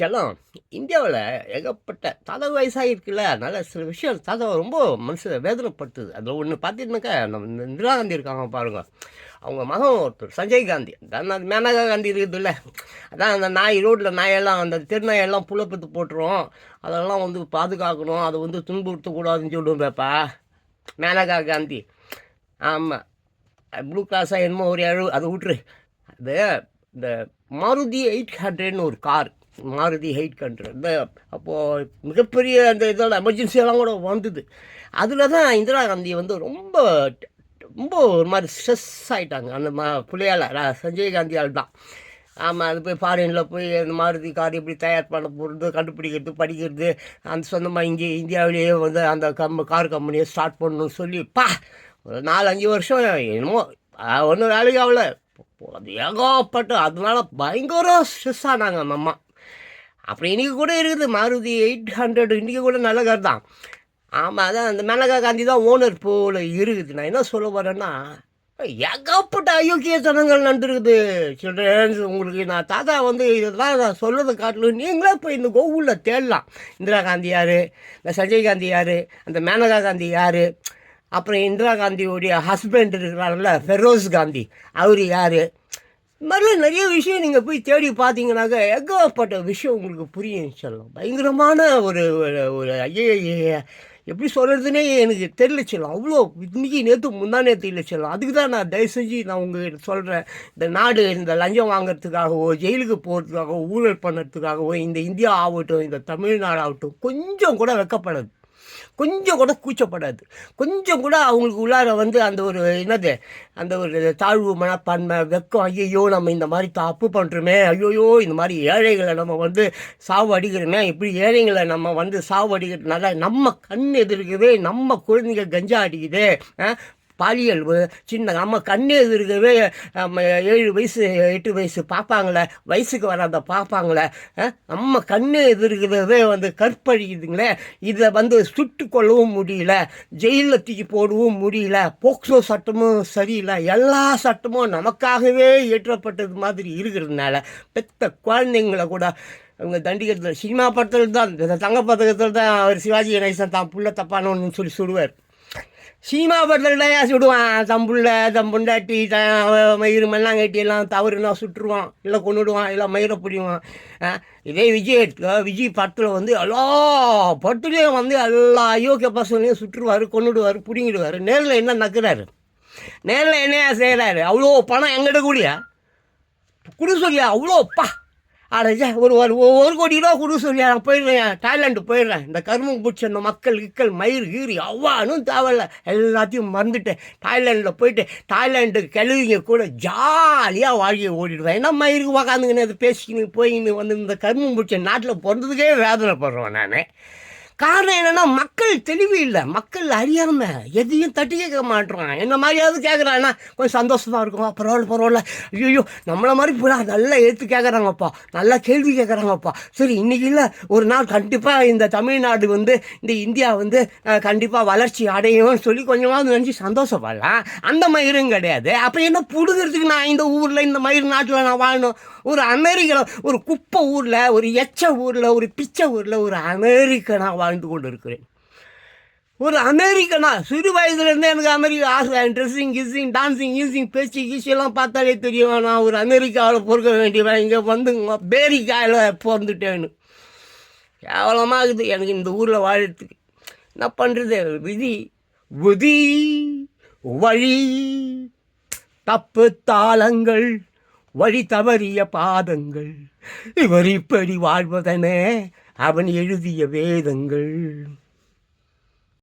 செல்லம் இந்தியாவில் ஏகப்பட்ட தலை வயசாக இருக்குல்ல அதனால் சில விஷயம் தலை ரொம்ப மனசில் வேதனைப்படுத்துது. அதில் ஒன்று பார்த்தீங்கன்னாக்கா நம்ம இந்த இந்திரா காந்தி இருக்காங்க பாருங்க. அவங்க மகன் ஒருத்தர் சஞ்சய் காந்தி. அதான் அது மேனகா காந்தி இருக்குதுல்ல. அதான் அந்த நாய் ரோட்டில் நாயெல்லாம் அந்த திருநாயெல்லாம் புலப்பத்து போட்டுரும். அதெல்லாம் வந்து பாதுகாக்கணும் அதை வந்து துன்புறுத்தக்கூடாதுன்னு சொல்லுவேன்ப்பா மேனகா காந்தி. ஆமாம் ப்ளூ கிளாஸாக என்னமோ ஒரு அழு அதை விட்டுரு. அது இந்த மாருதி எயிட் ஹண்ட்ரட்னு ஒரு கார். மாருதி எயிட் கண்ட்ரி இந்த அப்போது மிகப்பெரிய அந்த இதோட எமர்ஜென்சியெல்லாம் கூட வந்தது. அதில் தான் இந்திரா காந்தி வந்து ரொம்ப ரொம்ப ஒரு மாதிரி ஸ்ட்ரெஸ் ஆகிட்டாங்க அந்த மா பிள்ளையால் சஞ்சய் காந்தியால் தான். ஆமாம் அது போய் ஃபாரினில் போய் அந்த மாருதி கார் எப்படி தயார் பண்ண போகிறது கண்டுபிடிக்கிறது படிக்கிறது அந்த சொந்தமாக இங்கே இந்தியாவிலேயே வந்து அந்த கம் கார் கம்பெனியை ஸ்டார்ட் பண்ணணும்னு சொல்லி பா ஒரு நாலு அஞ்சு வருஷம் என்னமோ ஒன்றும் வேலைக்கு ஆகல. அது ஏகப்பட்டு அதனால பயங்கர ஸ்ட்ரெஸ் ஆனாங்க அந்த அம்மா. அப்புறம் இன்றைக்கி கூட இருக்குது. மாருதி எயிட் ஹண்ட்ரட் இன்றைக்கி கூட நல்ல கார் தான். ஆமாம் அதான் அந்த மேனகா காந்தி தான் ஓனர் போல் இருக்குது. நான் என்ன சொல்ல போகிறேன்னா ஏகப்பட்ட அயோக்கியத்தனங்கள் நடந்துருக்குது சில்ட்ரன்ஸ் உங்களுக்கு நான் தாத்தா வந்து இதெல்லாம் நான் சொல்கிறத காட்டிலும் நீங்களே போய் இந்த கோகுலில் தேடலாம். இந்திரா காந்தி யார்? இந்த சஞ்சய் காந்தி யார்? அந்த மேனகா காந்தி யார்? அப்புறம் இந்திரா காந்தியோடைய ஹஸ்பண்ட் இருக்கிறாருல்ல ஃபெரோஸ் காந்தி. அவர் யார்? மாதிரிலாம் நிறைய விஷயம் நீங்கள் போய் தேடி பார்த்தீங்கன்னாக்க ஏகப்பட்ட விஷயம் உங்களுக்கு புரியும் சொல்லலாம் பயங்கரமான ஒரு ஒரு ஒரு ஐய எப்படி சொல்கிறதுனே எனக்கு தெரியல சொல்லலாம் அவ்வளோ இன்னைக்கு நேற்று முந்தா நேற்று இல்லை செல்லம். அதுக்கு தான் நான் தயவு செஞ்சு நான் உங்கள்கிட்ட சொல்கிறேன் இந்த நாடு இந்த லஞ்சம் வாங்குறதுக்காகவோ ஜெயிலுக்கு போகிறதுக்காகவோ ஊழல் பண்ணுறதுக்காகவோ இந்த இந்தியா ஆகட்டும் இந்த தமிழ்நாடு ஆகட்டும் கொஞ்சம் கூட வெக்கப்படாது. கொஞ்சம் கூட கூச்சப்படாது. கொஞ்சம் கூட அவங்களுக்கு உள்ளார வந்து அந்த ஒரு என்னது அந்த ஒரு தாழ்வு மனப்பான்மை வெக்கம் ஐயோ நம்ம இந்த மாதிரி தப்பு பண்ணுறோமே ஐயோயோ இந்த மாதிரி ஏழைகளை நம்ம வந்து சாவு அடிக்கிறோமே இப்படி ஏழைகளை நம்ம வந்து சாவு அடிக்கிறதுனால நம்ம கண் எதிர்க்குது நம்ம குழந்தைங்க கஞ்சா அடிக்குது பாலியல் சின்ன நம்ம கண்ணே இருக்கவே நம்ம ஏழு வயசு எட்டு வயசு பார்ப்பாங்களே வயசுக்கு வராத பார்ப்பாங்களே நம்ம கண்ணே எதிர்க்கிறதே வந்து கற்பழிக்குதுங்களே இதை வந்து சுட்டு கொள்ளவும் முடியல ஜெயிலில் தூக்கி போடவும் முடியல போக்சோ சட்டமும் சரியில்லை எல்லா சட்டமும் நமக்காகவே ஏற்றப்பட்டது மாதிரி இருக்கிறதுனால பெத்த குழந்தைங்கள கூட அவங்க தண்டிக்கிறதுல சினிமா படத்தில் தான் தங்க பதக்கத்தில் தான் அவர் சிவாஜி கணேசன் தான் புள்ள தப்பானோன்னு சொல்லி சொல்லுவார். சினிமா படத்தில் தான் சுடுவான். தம்புள்ள தம்புண்டாட்டி த மயிறு மண்ணாங்கட்டி எல்லாம் தவறுனா சுட்டுருவான். இல்லை கொண்டுடுவான் இல்லை மயிரை பிடிவான். இதே விஜய் விஜய் படத்தில் வந்து எல்லா படத்துலேயும் வந்து எல்லா அயோக்கிய பசங்களையும் சுட்டுருவார் கொண்டுடுவார் பிடிங்கிடுவார். நேரில் என்ன நக்குறாரு? நேரில் என்னையா செய்கிறாரு அவ்வளோ பணம் எங்கிட்ட கூடிய? குடி சொல்லியா? அவ்வளோ பா அடைச்சா ஒரு ஒரு ஒரு கோடி ரூபா கொடு சொல்லி நான் போயிடுறேன். தாய்லாண்டு போயிடுறேன். இந்த கருமம் பிடிச்ச இந்த மக்கள் இக்கள் மயிர் கீறி அவ்வானும் தேவையில்ல. எல்லாத்தையும் மறந்துட்டேன். தாய்லாண்டில் போயிட்டு தாய்லாண்டு கழுவிங்க கூட ஜாலியாக வாழ்க்கையை ஓடிடுவேன். ஏன்னா மயிருக்கு உக்காந்துங்கன்னு அதை பேசிக்கின்னு போயின்னு வந்து இந்த கருமம் பிடிச்ச நாட்டில் பிறந்ததுக்கே வேதனைப்படுறேன் நான். காரணம் என்னென்னா மக்கள் தெளிவு இல்லை. மக்கள் அறியாமல் எதையும் தட்டி கேட்க மாட்டுறான் என்ன மாதிரியாவது கேட்குறான்னா கொஞ்சம் சந்தோஷமாக இருக்கும். பரவாயில்ல பரவாயில்ல. ஐயோ நம்மளை மாதிரி பூரா நல்லா எடுத்து கேட்குறாங்கப்பா நல்லா கேள்வி கேட்குறாங்கப்பா சரி இன்றைக்கி இல்லை ஒரு நாள் கண்டிப்பாக இந்த தமிழ்நாடு வந்து இந்த இந்தியா வந்து கண்டிப்பாக வளர்ச்சி அடையும்னு சொல்லி கொஞ்சமாவது நினச்சி சந்தோஷப்படலாம். அந்த மயிரும் கிடையாது. அப்போ என்ன புடுங்கிறதுக்கு நான் இந்த ஊரில் இந்த மயிர் நாட்டில் நான் வாழணும்? ஒரு அமெரிக்காவில் ஒரு குப்பை ஊரில் ஒரு எச்ச ஊரில் ஒரு பிச்சை ஊரில் ஒரு அமெரிக்க நான் அமெரிக்கனாக வாழ்ந்து கொண்டு இருக்கிறேன் ஒரு அமெரிக்கனா சிறு வயதுலேருந்து எனக்கு அமெரிக்கா ஆசை. ட்ரெஸ்ஸிங் கிஸ்ஸிங் டான்ஸிங் ஈஸிங் பேச்சு கீச்செல்லாம் பார்த்தாலே தெரியும் நான் ஒரு அமெரிக்காவில் பொறுக்க வேண்டியவன். இங்கே வந்துங்க பேரிக்காயில் பிறந்துட்டேன்னு. கேவலமாக இருக்குது எனக்கு இந்த ஊரில் வாழறதுக்கு. என்ன பண்ணுறது விதி விதி வழி தப்பு தாளங்கள் வழி தவறிய பாதங்கள். இவர் இப்படி வாழ்வதனே அவன் எழுதிய வேதங்கள்.